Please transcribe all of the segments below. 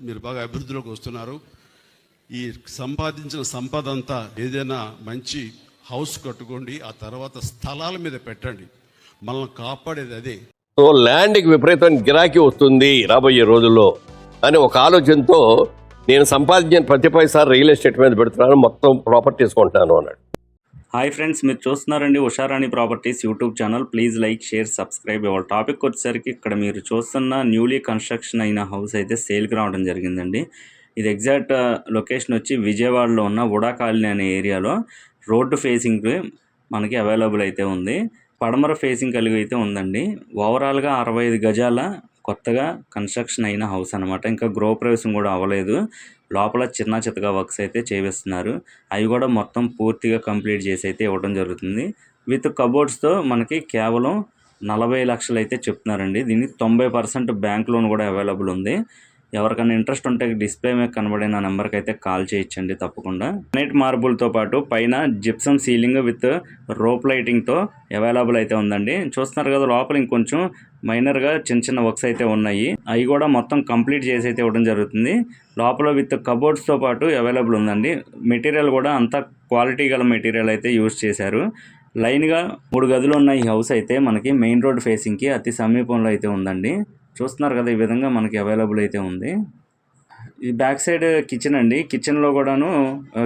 మీరు బాగా అభివృద్ధిలోకి వస్తున్నారు. ఈ సంపాదించిన సంపద అంతా ఏదైనా మంచి హౌస్ కట్టుకోండి ఆ తర్వాత స్థలాల మీద పెట్టండి. మనల్ని కాపాడేది అదే. సో ల్యాండ్కి విపరీతమైన గిరాకీ వస్తుంది రాబోయే రోజుల్లో. అని ఒక ఆలోచనతో నేను సంపాదించిన ప్రతి పైసారి రియల్ ఎస్టేట్ మీద పెడుతున్నాను మొత్తం ప్రాపర్టీస్ కొంటున్నాను అన్నాడు. హాయ్ ఫ్రెండ్స్ మీరు చూస్తున్నారండి Usharani properties YouTube channel. Please like share subscribe. ఇవ్వాలి టాపిక్ వచ్చేసరికి ఇక్కడ మీరు చూస్తున్న న్యూలీ కన్స్ట్రక్షన్ అయిన హౌస్ అయితే సేల్కి రావడం జరిగిందండి. ఇది ఎగ్జాక్ట్ లొకేషన్ వచ్చి విజయవాడలో ఉన్న ఉడా కాలనీ అనే ఏరియాలో. రోడ్డు ఫేసింగ్ మనకి అవైలబుల్ అయితే ఉంది. పడమర ఫేసింగ్ కలిగి అయితే ఉందండి. ఓవరాల్గా అరవై ఐదు గజాల కొత్తగా కన్స్ట్రక్షన్ అయిన హౌస్ అనమాట ఇంకా గృహప్రవేశం కూడా అవ్వలేదు. లోపల చిన్న చితగా వర్క్స్ అయితే చేపిస్తున్నారు. అవి కూడా మొత్తం పూర్తిగా కంప్లీట్ చేసి అయితే ఇవ్వడం జరుగుతుంది. విత్ కబోర్డ్స్తో మనకి కేవలం నలభై లక్షలు అయితే చెప్తున్నారండి. దీనికి తొంభై పర్సెంట్ బ్యాంక్ లోన్ కూడా అవైలబుల్ ఉంది. ఎవరికైనా ఇంట్రెస్ట్ ఉంటే డిస్ప్లే మీద కనబడే నా నెంబర్కి అయితే కాల్ చేయించండి తప్పకుండా. నైట్ మార్బుల్తో పాటు పైన జిప్సమ్ సీలింగ్ విత్ రోప్ లైటింగ్తో అవైలబుల్ అయితే ఉందండి. చూస్తున్నారు కదా లోపల ఇంకొంచెం మైనర్గా చిన్న చిన్న వర్క్స్ అయితే ఉన్నాయి. అవి కూడా మొత్తం కంప్లీట్ చేసి అయితే ఇవ్వడం జరుగుతుంది. లోపల విత్ కబోర్డ్స్తో పాటు అవైలబుల్ ఉందండి. మెటీరియల్ కూడా అంత క్వాలిటీ గల మెటీరియల్ అయితే యూజ్ చేశారు. లైన్గా మూడు గదులు ఉన్న ఈ హౌస్ అయితే మనకి మెయిన్ రోడ్ ఫేసింగ్కి అతి సమీపంలో అయితే ఉందండి. చూస్తున్నారు కదా ఈ విధంగా మనకి అవైలబుల్ అయితే ఉంది. ఈ బ్యాక్ సైడ్ కిచెన్ అండి. కిచెన్లో కూడాను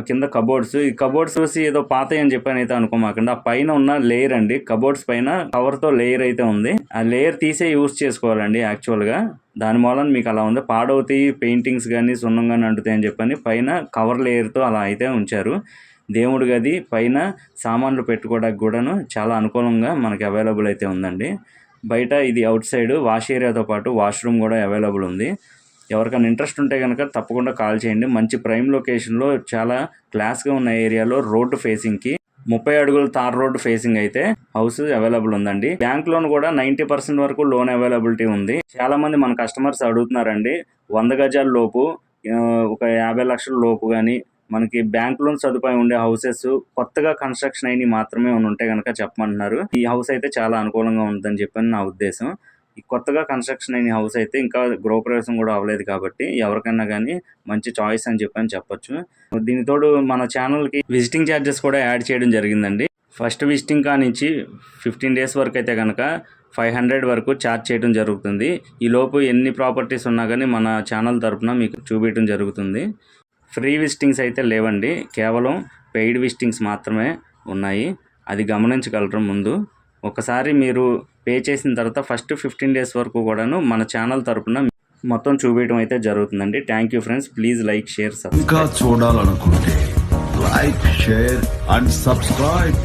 కింద కబోర్డ్స్ ఈ కబోర్డ్స్ చూసి ఏదో పాత అని చెప్పాను అయితే అనుకోమాకండి. ఆ పైన ఉన్న లేయర్ అండి. కబోర్డ్స్ పైన కవర్తో లేయర్ అయితే ఉంది. ఆ లేయర్ తీసే యూస్ చేసుకోవాలండి యాక్చువల్గా దాని మూలన మీకు అలా ఉంది. పాడవుతాయి పెయింటింగ్స్ కానీ సున్నం కానీ అంటుతాయి అని చెప్పని పైన కవర్ లేయర్తో అలా అయితే ఉంచారు. దేవుడి గది పైన సామాన్లు పెట్టుకోవడానికి కూడాను చాలా అనుకూలంగా మనకి అవైలబుల్ అయితే ఉందండి. బయట ఇది అవుట్ సైడ్ వాష్ ఏరియాతో పాటు వాష్రూమ్ కూడా అవైలబుల్ ఉంది. ఎవరికైనా ఇంట్రెస్ట్ ఉంటే కనుక తప్పకుండా కాల్ చేయండి. మంచి ప్రైమ్ లొకేషన్లో చాలా క్లాస్గా ఉన్న ఏరియాలో రోడ్డు ఫేసింగ్కి ముప్పై అడుగుల తార్ రోడ్డు ఫేసింగ్ అయితే హౌస్ అవైలబుల్ ఉందండి. బ్యాంక్ లోన్ కూడా నైంటీ పర్సెంట్ వరకు లోన్ అవైలబిలిటీ ఉంది. చాలా మంది మన కస్టమర్స్ అడుగుతున్నారండి వంద గజాల లోపు ఒక యాభై లక్షల లోపు కానీ మనకి బ్యాంక్ లోన్ సదుపాయం ఉండే హౌసెస్ కొత్తగా కన్స్ట్రక్షన్ అయినవి మాత్రమే ఉంటే కనుక చెప్పమంటున్నారు. ఈ హౌస్ అయితే చాలా అనుకూలంగా ఉందని చెప్పని నా ఉద్దేశం. ఈ కొత్తగా కన్స్ట్రక్షన్ అయిన హౌస్ అయితే ఇంకా గృహప్రవేశం కూడా అవ్వలేదు కాబట్టి ఎవరికైనా కానీ మంచి చాయిస్ అని చెప్పని చెప్పొచ్చు. దీనితోడు మన ఛానల్కి విజిటింగ్ ఛార్జెస్ కూడా యాడ్ చేయడం జరిగిందండి. ఫస్ట్ విజిటింగ్ కా నుంచి ఫిఫ్టీన్ డేస్ వరకు అయితే కనుక ఫైవ్ హండ్రెడ్ వరకు ఛార్జ్ చేయడం జరుగుతుంది. ఈ లోపు ఎన్ని ప్రాపర్టీస్ ఉన్నా కానీ మన ఛానల్ తరపున మీకు చూపించడం జరుగుతుంది. ఫ్రీ విజిటింగ్స్ అయితే లేవండి. కేవలం పెయిడ్ విజిటింగ్స్ మాత్రమే ఉన్నాయి. అది గమనించగలరు ముందు. ఒకసారి మీరు పే చేసిన తర్వాత ఫస్ట్ ఫిఫ్టీన్ డేస్ వరకు కూడాను మన ఛానల్ తరపున మొత్తం చూపించడం అయితే జరుగుతుందండి. Thank you friends. Please like share subscribe. ఇంకా చూడాలనుకుంటే లైక్ షేర్ అండ్ సబ్స్క్రైబ్